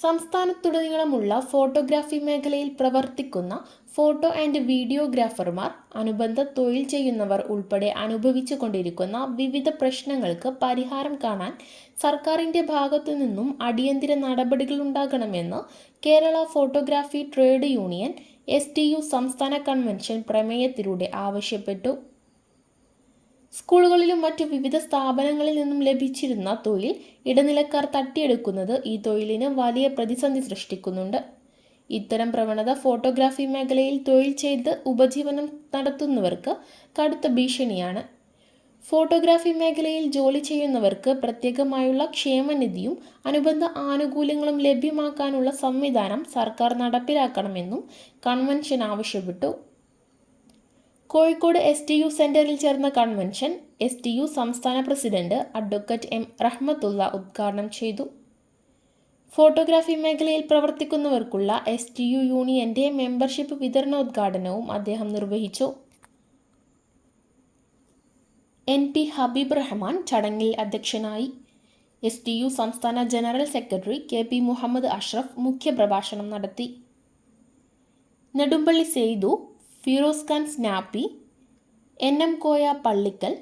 സംസ്ഥാനത്തുടനീളമുള്ള photography മേഖലയിൽ പ്രവർത്തിക്കുന്ന photo and വീഡിയോഗ്രാഫർമാർ അനുബന്ധ തൊഴിൽ ചെയ്യുന്നവർ ഉൾപ്പെടെ അനുഭവിച്ചു കൊണ്ടിരിക്കുന്ന വിവിധ പ്രശ്നങ്ങൾക്ക് പരിഹാരം കാണാൻ സർക്കാരിന്റെ ഭാഗത്തു നിന്നും അടിയന്തര നടപടികളുണ്ടാകണമെന്ന് Kerala photography trade union S സംസ്ഥാന കൺവെൻഷൻ പ്രമേയത്തിലൂടെ ആവശ്യപ്പെട്ടു. സ്കൂളുകളിലും മറ്റു വിവിധ സ്ഥാപനങ്ങളിൽ നിന്നും ലഭിച്ചിരുന്ന തൊഴിൽ ഇടനിലക്കാർ തട്ടിയെടുക്കുന്നത് ഈ തൊഴിലിന് വലിയ പ്രതിസന്ധി സൃഷ്ടിക്കുന്നുണ്ട്. ഇത്തരം പ്രവണത ഫോട്ടോഗ്രാഫി മേഖലയിൽ തൊഴിൽ ചെയ്ത് ഉപജീവനം നടത്തുന്നവർക്ക് കടുത്ത ഭീഷണിയാണ്. ഫോട്ടോഗ്രാഫി മേഖലയിൽ ജോലി ചെയ്യുന്നവർക്ക് പ്രത്യേകമായുള്ള ക്ഷേമനിധിയും അനുബന്ധ ആനുകൂല്യങ്ങളും ലഭ്യമാക്കാനുള്ള സംവിധാനം സർക്കാർ നടപ്പിലാക്കണമെന്നും കൺവെൻഷൻ ആവശ്യപ്പെട്ടു. കോഴിക്കോട് എസ് ടി യു സെന്ററിൽ ചേർന്ന കൺവെൻഷൻ എസ് ടി യു സംസ്ഥാന പ്രസിഡന്റ് അഡ്വക്കേറ്റ് എം റഹ്മത്തുള്ള ഉദ്ഘാടനം ചെയ്തു. ഫോട്ടോഗ്രാഫി മേഖലയിൽ പ്രവർത്തിക്കുന്നവർക്കുള്ള എസ് ടി യു യൂണിയന്റെ മെമ്പർഷിപ്പ് വിതരണ ഉദ്ഘാടനവും അദ്ദേഹം നിർവഹിച്ചു. എൻ പി ഹബീബ് റഹ്മാൻ ചടങ്ങിൽ അധ്യക്ഷനായി. എസ് ടി യു സംസ്ഥാന general secretary K P Muhammad Ashraf മുഖ്യപ്രഭാഷണം നടത്തി. Nedumpally Saithu Firoz Khan Snappy N M Koya Pallikkal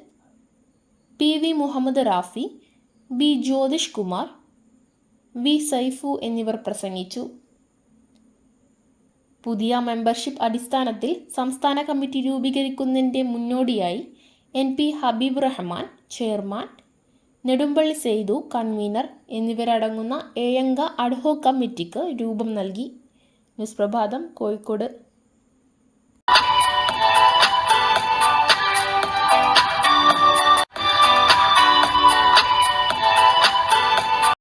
P V Muhammad Rafi B Jyothish Kumar V Saifu എന്നിവർ പ്രസംഗിച്ചു. പുതിയ മെമ്പർഷിപ്പ് അടിസ്ഥാനത്തിൽ സംസ്ഥാന കമ്മിറ്റി രൂപീകരിക്കുന്നതിന്റെ മുന്നോടിയായി N P Habeeb Rahman chairman Nedumpally Saithu convener എന്നിവരടങ്ങുന്ന ഏഴംഗ അഡ്ഹോ കമ്മിറ്റിക്ക് രൂപം നൽകി. ന്യൂസ് പ്രഭാതം കോഴിക്കോട്.